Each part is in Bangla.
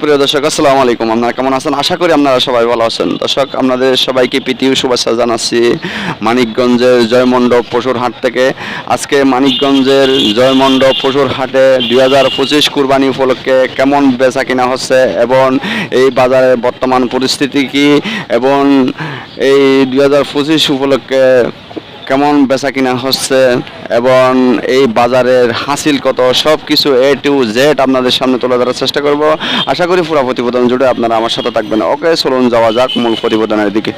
সুপ্রিয় দর্শক, আসসালামু আলাইকুম। আপনারা কেমন আছেন? আশা করি আপনারা সবাই ভালো আছেন। দর্শক, আপনাদের সবাইকে ও শুভেচ্ছা জানাচ্ছি মানিকগঞ্জের জয়মণ্ডপ পশুর হাট থেকে। আজকে মানিকগঞ্জের জয়মণ্ডপ পশুর হাটে দুই হাজার পঁচিশ কুরবানি উপলক্ষে কেমন বেচা কিনা হচ্ছে এবং এই বাজারের বর্তমান পরিস্থিতি কি এবং এই দুই হাজার পঁচিশ উপলক্ষে কেমন বেচা কিনা হচ্ছে এবং এই বাজারের হাসিল কত সব কিছু এ টু জেড আপনাদের সামনে তুলে ধরার চেষ্টা করব। আশা করি পুরো প্রতিবেদন জুড়ে আপনারা আমার সাথে থাকবেন। ওকে, চলুন, যাওয়া যাক মূল প্রতিবেদনের দিকে।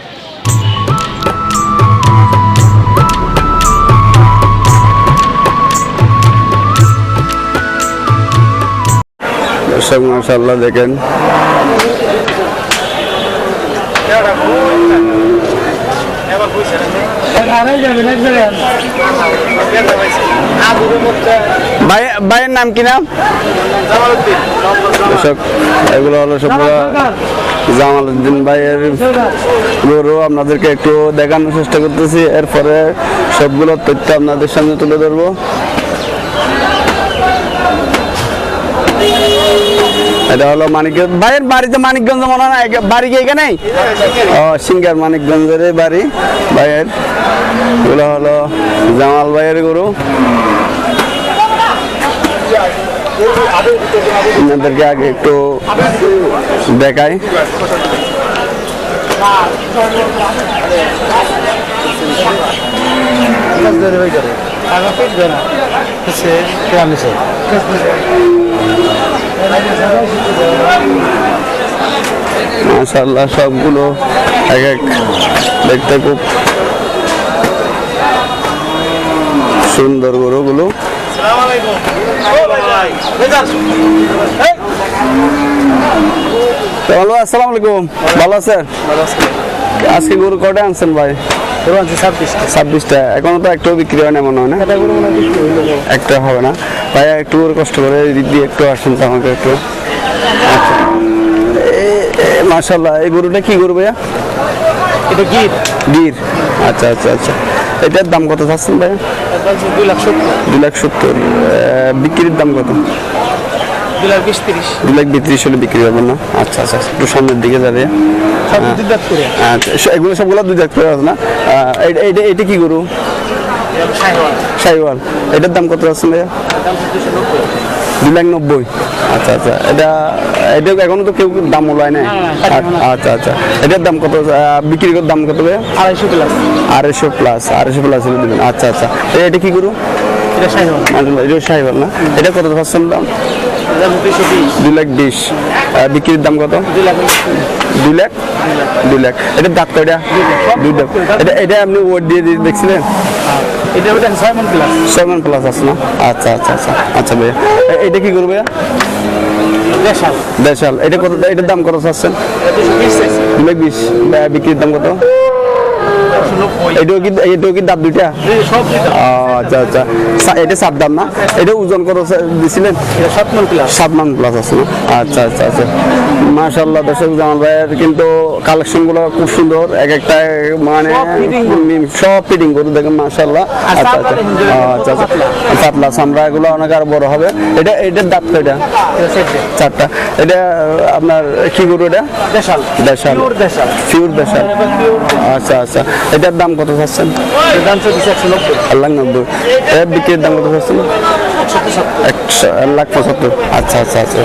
দেখেন। ভাইয়ের নাম কি নাম? এগুলো হলো সবগুলো জামাল উদ্দিন ভাইয়ের গরু। আপনাদেরকে একটু দেখানোর চেষ্টা করতেছি। এরপরে সবগুলো তথ্য আপনাদের সামনে তুলে ধরবো। এটা হলো মানিকগঞ্জ ভাইয়ের বাড়িতে মানিকগঞ্জ মনে হয় বাড়ি কি এখানে? ও সিঙ্গার মানিকগঞ্জের বাড়ি ভাইয়ের। এগুলো হলো জামাল ভাইয়ের গরু। আপনাদেরকে আগে একটু দেখাই। মাশাল্লাহ সবগুলো এক এক দেখতে খুব সুন্দর গরুগুলো। হ্যালো আসসালামু আলাইকুম। ভালো আছেন? আজকে গরু কটা আনছেন ভাই? ছাব্বিশটা। এখনও তো একটাও বিক্রি হয় না মনে হয় না? একটা হবে না। ভাই একটু করে কষ্ট করে দিয়ে একটু আসেন তো আমাকে একটু। আচ্ছা। মাশাল্লাহ এই গরুটা কি গরু ভাইয়া? এটা গিট বীর আচ্ছা আচ্ছা আচ্ছা। এটার দাম কত চাচ্ছেন ভাইয়া? দুই লাখ সত্তর। দু লাখ সত্তর। বিক্রির দাম কত? দুই লাখ বিশ তিরিশ। দু লাখ বিত্রিশ হলে বিক্রি হবে না? আচ্ছা আচ্ছা একটু সামনের দিকে যাবে। সব দুই দাঁত করে। আচ্ছা এগুলো সবগুলো দুই লাখ করে আছে না? এটা- এটা এটা কি গরু? সাহেবান এটার দাম কত যাচ্ছেন ভাইয়া? দাম দুশো নব্বই। দু লাখ নব্বই। আচ্ছা আচ্ছা। এটা এটা এখনও তো কেউ দাম ওলায় না। আচ্ছা আচ্ছা। এটার কত দাম ভাইয়া? আড়াইশো প্লাস আড়াইশো প্লাস আড়াইশো প্লাস দেবেন। আচ্ছা আচ্ছা। এটা কি গরু? এটা সাইওয়াল। না? এটা কত পার্সেন্ট দাম? দুই লাখ বিশ। বিক্রির দাম কত? দুই লাখ দুই লাখ? দুই লাখ। এটা দাঁত কয়টা? দুই দাঁত। এটা এটা আপনি ওয়েট দিয়ে দেখছিলেন? এটা ওটা ছয় মন প্লাস আছে না? আচ্ছা আচ্ছা আচ্ছা। আচ্ছা ভাইয়া। এটা কি করবে দেশাল। দেশাল। এটা কত এটার দাম কত চাচ্ছেন? দুই লাখ বিশ। বিক্রির দাম কত? এটাও কি এটাও কি দাঁত দুইটা? সব দুই দাম ও, আচ্ছা। আচ্ছা এটা সাত দাম না? এটা ওজন কত দিছিলেন সাত মন প্লাস সাত মান প্লাস আছে আচ্ছা আচ্ছা আচ্ছা। মাশাল্লাহ দর্শক জামাল ভাইয়ের কিন্তু কালেকশন খুব সুন্দর। এক একটা মানে সব fitting গরু। মিম- সব ফিটিং করে দেখেন মাশাল্লাহ আচ্ছা আচ্ছা। আচ্ছা আচ্ছা। পাতলা চামড়া এগুলো অনেক আর বড় হবে। এটা এটার দাঁত কয়টা? চারটা। এটা আপনার কি গরু এটা? দেশাল। দেশাল। পিওর দেশাল। পিওর দেশাল। পিওর আচ্ছা আচ্ছা। এটার দাম কত চাচ্ছেন? দাম একশো নব্বই। আল্লাহ নব্বই। এর বিক্রির দাম কত চাচ্ছেন? একশো এক লাখ পঁচাত্তর। আচ্ছা আচ্ছা আচ্ছা।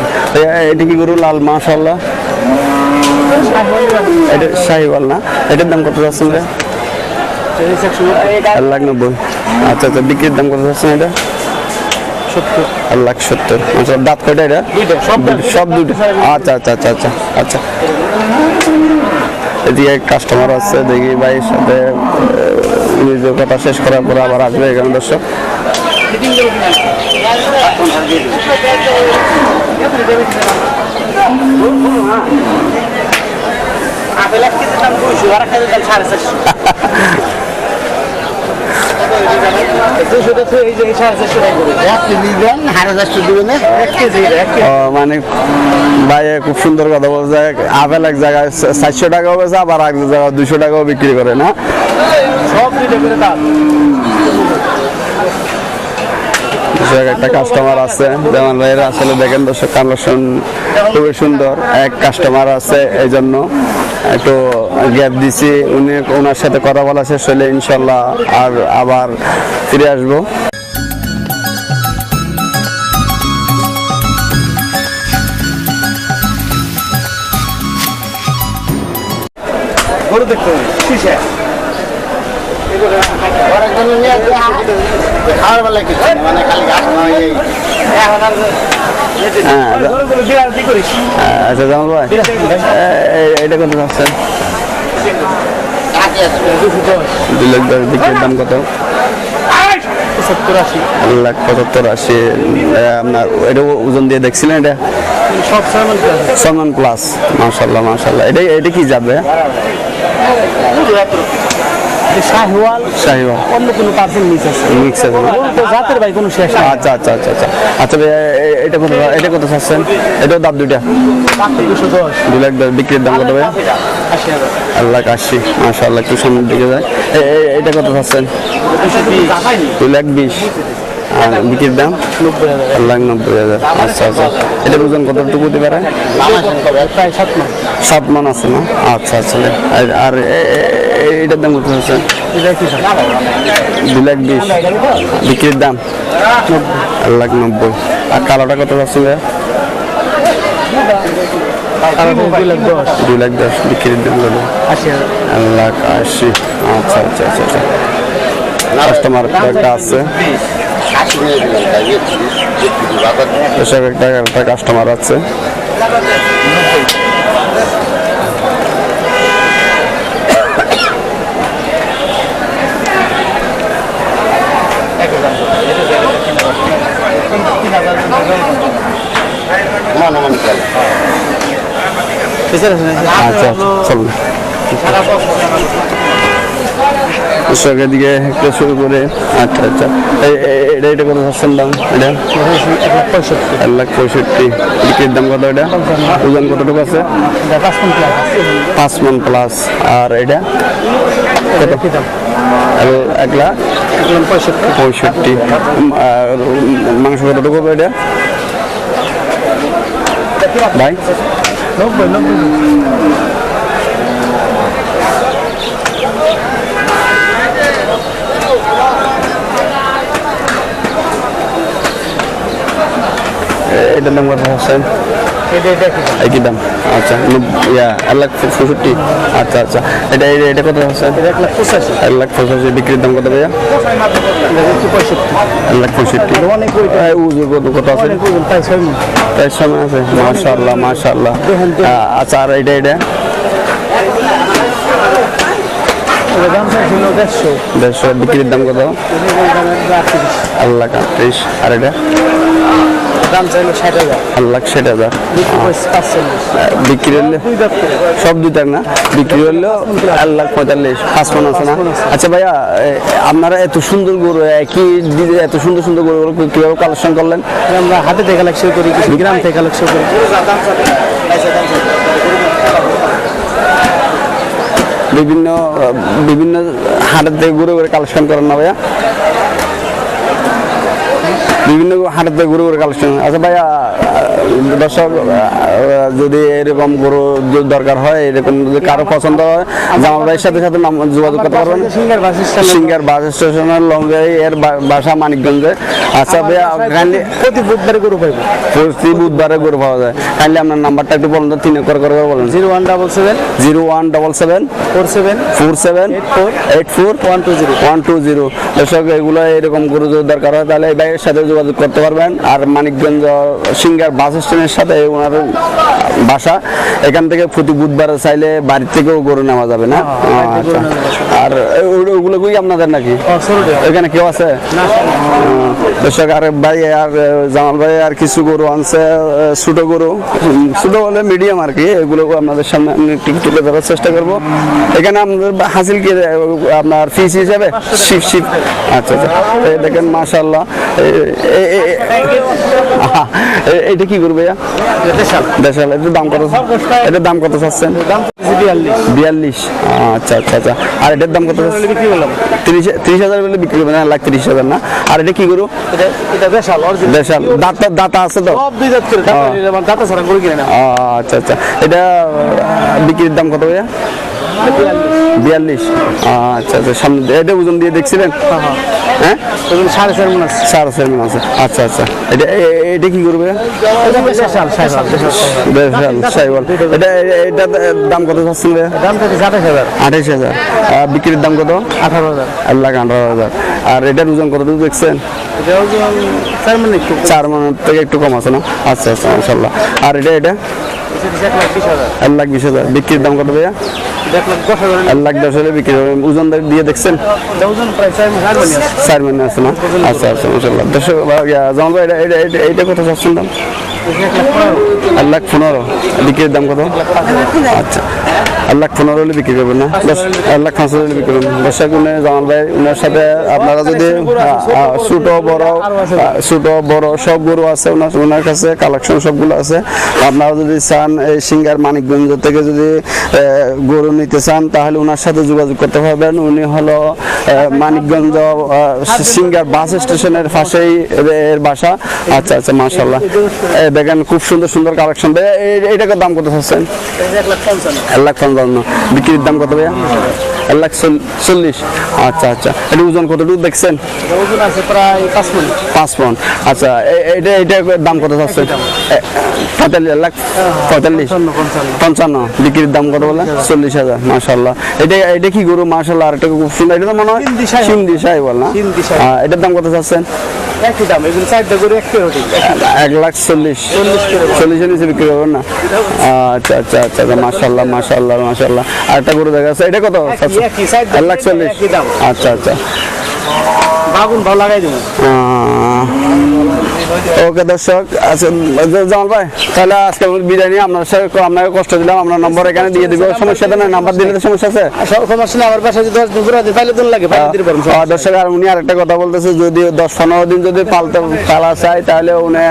এটা কি গরু লাল? মাশাল্লাহ এটা শাহিওয়াল না? এটার দাম কত নব্বই এক লাখ নব্বই। আচ্ছা আচ্ছা বিক্রির দাম কত যাচ্ছেন এটা? এক লাখ সত্তর। আচ্ছা দাঁত কয়টা এটা? সব দুটো আচ্ছা আচ্ছা আচ্ছা আচ্ছা আচ্ছা। এদিকে কাস্টমার আছে দেখি ভাইয়ের সাথে নিজের কথা শেষ করার পরে আবার আসবে এখানে দর্শক। আপেল এক দাম দুইশো আর এক দাম সাড়ে চারশো। মানে ভাই খুব সুন্দর কথা বলছে। আপেল এক জায়গায় চারশো টাকাও বেছে আবার এক জায়গায় দুশো টাকাও বিক্রি করে না? সব দর্শক একটা কাস্টমার আছে। যেমন ভাইয়ের আসলে দেখেন দর্শক কালেকশন খুবই সুন্দর। এক কাস্টমার আছে এই জন্য একটু গ্যাপ দিছি। উনি ওনার সাথে কথা বলা শেষ হলে ইনশাল্লাহ আর আবার ফিরে আসব। গরু দেখতে খাওয়ার বেলা কিছু মানে খালি ঘাস এখন আর হ্যাঁ কি করিস? আচ্ছা জামাল ভাই। এ- এ- এটা কত যাচ্ছেন কাকে আছে? দুশো দশ। দুই লাখ দশ বিক্রির দাম কত? লাখ পঁচাত্তর আশি। আপনার এটা ওজন দিয়ে দেখছিলেন এটা? মনে। সলমান প্লাস মাশাল্লাহ মাশাল্লাহ এটা এটা কি যাবে? শাহিওয়াল শাহিওয়াল। অন্য কোনো পার্সেল মিক্স আছে? মিক্স আছে। তো জাতের ভাই কোনো শেষ আচ্ছা আচ্ছা আচ্ছা আচ্ছা। আচ্ছা এটা কত এটা কত চাচ্ছেন? এটাও দাম দুইটা। মাত্র দুশো দু লাখ বিক্রির দাম কত ভাই? এক লাখ আশি মাশাল্লাহ একটু সামনের দিকে যায় এটা কত চাচ্ছেন? দু লাখ বিশ। আর বিক্রির দাম? এক লাখ নব্বই হাজার আচ্ছা আচ্ছা। এটার ওজন কতটুকু হতে পারে? সাত মান আছে না? আচ্ছা আচ্ছা। আর- এটার দাম কত আছে দু লাখ বিশ। বিক্রির দাম? এক লাখ নব্বই। আর কালোটা কত আছে দুই লাখ দশ। বিক্রির দাম কত? এক লাখ আশি। আচ্ছা আচ্ছা আচ্ছা আচ্ছা। কাস্টমার একটা আছে। এসব একটা একটা কাস্টমার আছে। আচ্ছা আচ্ছা চলুন। কৃষকের দিকে একটু শুরু করে। আচ্ছা আচ্ছা। এটা এটা কত পাচ্ছেন দাম এটা? এক লাখ পঁয়ষট্টি। বিক্রির দাম কত এটা? ওজন কতটুকু আছে? পাঁচ মন প্লাস আর এটা? এক- লাখ পঁয়ষট্টি। মাংস কতটুকু হবে এটা? ভাই? নব্বই নব্বই এটার দাম কত কি? দাম একই দাম। আচ্ছা ইয়া এক লাখ পঁয়ষট্টি। আচ্ছা আচ্ছা। এটা এটা- কত এক লাখ পঁচাশি। এক লাখ পঁচাশি। বিক্রির দাম কত ভাইয়া? এক লাখ পঁয়ষট্টি। আছে? প্রায় সময় আচ্ছা আর এটা এটা এটা দেড়শো। বিক্রির দাম কত? এক লাখ আটত্রিশ। আর এটা? দাম চাইলো ষাট হাজার। এক লাখ ষাট হাজার। বিক্রি হলে সব দুইটার না? বিক্রি হলেও এক লাখ পঁয়তাল্লিশ পাঁচ আছে না? আচ্ছা ভাইয়া আপনারা এত সুন্দর গরু একই এত সুন্দর সুন্দর গরুগুলো কীভাবে কালেকশন করলেন? আমরা হাতে থেকে কালেকশন করি গ্রাম থেকে কালেকশন করি। বিভিন্ন বিভিন্ন হাটের থেকে ঘুরে ঘুরে কালেকশন করেন না ভাইয়া? বিভিন্ন থেকে ঘুরে ঘুরে কালেকশন আচ্ছা ভাইয়া দর্শক যদি এরকম গরু দরকার হয় এরকম যদি কারও পছন্দ হয় জামাল ভাইয়ের সাথে সাথে যোগাযোগ করতে পারবেন। সিঙ্গার বাস স্টেশনের লঙ্গাই এর বাসা মানিকগঞ্জে। আচ্ছা ভাইয়া কাইন্ডলি প্রতি বুধবারে গরু পাইব। প্রতি বুধবারে গরু পাওয়া যায়। কাইন্ডলি আপনার নাম্বারটা একটু বলুন তো তিন করে করে বলুন। Zero one double seven. Zero one double seven. Four seven. Four seven. four eight four. One two zero. One two zero. দর্শক এগুলো এরকম গরু যদি দরকার হয় তাহলে এই ভাইয়ের সাথে যোগাযোগ করতে পারবেন। আর মানিকগঞ্জ সিঙ্গার বাস স্ট্যান্ডের সাথে ওনার বাসা। এখান থেকে প্রতি বুধবার চাইলে বাড়ি থেকেও গরু নেওয়া যাবে না? হ্যাঁ, আর ওগুলো কি আপনাদের নাকি? এখানে কেউ আছে? দর্শক আর ভাই আর জামাল ভাই আর কিছু গরু আনছে ছোট গরু। ছোট হলে মিডিয়াম আর কি এগুলো আপনাদের সামনে আমি একটু তুলে ধরার চেষ্টা করব। এখানে আমাদের হাসিল কি আপনার ফিস হিসাবে? শিপ শিপ আচ্ছা আচ্ছা। দেখেন মাশাল্লাহ এ- এটা কি করবে দেশাল এটার দাম কত এটার দাম কত চাচ্ছেন বিয়াল্লিশ আচ্ছা আচ্ছা আচ্ছা আর এটার দাম কত তিরিশ তিরিশ হাজার বলে বিক্রি করবেন এক লাখ তিরিশ হাজার না আর এটা কি করু দেশাল দাঁতা দাঁতা আছে তো না আচ্ছা আচ্ছা এটা বিক্রির দাম কত ভাইয়া বিয়াল্লিশ। আচ্ছা আচ্ছা সামনে এটা ওজন দিয়ে দেখছিলেন? হ্যাঁ? সাড়ে চার মন আছে। আছে। আচ্ছা আচ্ছা। এটা এটা কি করবে? এটা এটা দাম কত চাচ্ছেন দাম থেকে হাজার। আঠাইশ হাজার। আর বিক্রির দাম কত? আঠারো হাজার। এক লাখ আঠারো হাজার। আর এটার ওজন কত দেখছেন? চার মানে থেকে একটু কম আছে না? আচ্ছা আচ্ছা আর এটা এটা? এক লাখ বিশ হাজার। বিক্রির দাম কত ভাইয়া? এক লাখ দশ হাজার। বিক্রি হবে। ওজন দিয়ে দেখছেন? চার চার মানে আছে। না? আচ্ছা আচ্ছা মাসাল্লাহ দশ জামাল ভাই এটা এটা এটা- এইটা কত চাচ্ছেন দাম? এক লাখ পনেরো। বিক্রির দাম কত? আচ্ছা। এক লাখ পনেরো হলে বিক্রি করবেন না। এক লাখ পাঁচ হলে বিক্রি করবেন উনি জামাল ভাই উনার সাথে আপনারা যদি ছোট বড় ছোট বড় সব গরু আছে ওনার ওনার কাছে কালেকশন সবগুলো আছে। আপনারা যদি চান এই সিঙ্গার মানিকগঞ্জ থেকে যদি গরু নিতে চান তাহলে ওনার সাথে যোগাযোগ করতে পারবেন। উনি হলো মানিকগঞ্জ সিঙ্গার বাস স্টেশনের পাশেই এর- বাসা। আচ্ছা আচ্ছা মাশাল্লাহ দেখেন খুব সুন্দর সুন্দর কালেকশন এইটাকে দাম কত চাচ্ছেন? এক লাখ পঞ্চান্ন। লাখ বিক্রির দাম কত ভাইয়া? এক লাখ চল্লিশ। আচ্ছা আচ্ছা। এটা ওজন কতটুকু দেখছেন? ওজন আছে প্রায় পাঁচ পাঁচ পন আচ্ছা এটা এটা দাম কত চাচ্ছেন? পঁয়তাল্লিশ এক লাখ পঁয়তাল্লিশ। পঞ্চান্ন বিক্রির দাম কত বলে? চল্লিশ হাজার এটা এটা কি গরু? আর একটা খুব সুন্দর এটা তো মনে হয়। বল না? এটার দাম কত চাচ্ছেন? একই দাম এগুলো চারটা করে এক লাখ চল্লিশ। চল্লিশ। নিচে বিক্রি করবেন না? আচ্ছা আচ্ছা আচ্ছা আচ্ছা মাশাল্লাহ আর একটা গরু দেখা যাচ্ছে এটা কত? একই একই সাইড এক লাখ চল্লিশ। একই দাম। আচ্ছা আচ্ছা। বাগুন ভালো লাগাই দেবো ওকে দর্শক আচ্ছা জামাল ভাই? তাহলে আজকে বিদায় নিয়ে আপনার সাথে আপনাকে কষ্ট দিলাম আপনার নম্বর এখানে দিয়ে দিব। সমস্যা তো নাই নাম্বার দিলে তো সমস্যা আছে। সমস্যা নেই আমার যদি দশ দিন ঘুরে পাইলে দিন লাগে দর্শক আর উনি আরেকটা কথা বলতেছে যদি দশ পনেরো দিন যদি পালতে পালা চায় তাহলে উনি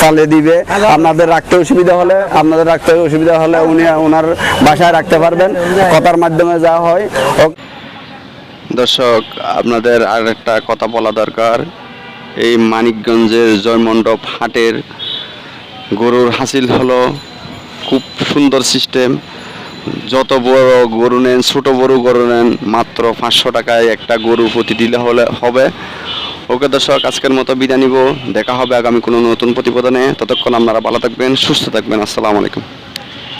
পালে দিবে। আপনাদের রাখতে অসুবিধা হলে আপনাদের রাখতে অসুবিধা হলে উনি ওনার বাসায় রাখতে পারবেন। কথার মাধ্যমে যা হয় দর্শক, আপনাদের আর একটা কথা বলা দরকার। এই মানিকগঞ্জের জয়মণ্ডপ হাটের গরুর হাসিল হলো খুব সুন্দর সিস্টেম যত বড় গরু নেন, ছোট বড় গরু নেন, মাত্র পাঁচশো টাকায় একটা গরু প্রতি দিলে হলে হবে। ওকে দর্শক, আজকের মতো বিদায় নিব। দেখা হবে আগামী কোনো নতুন প্রতিবেদনে। ততক্ষণ আপনারা ভালো থাকবেন, সুস্থ থাকবেন। আসসালামু আলাইকুম।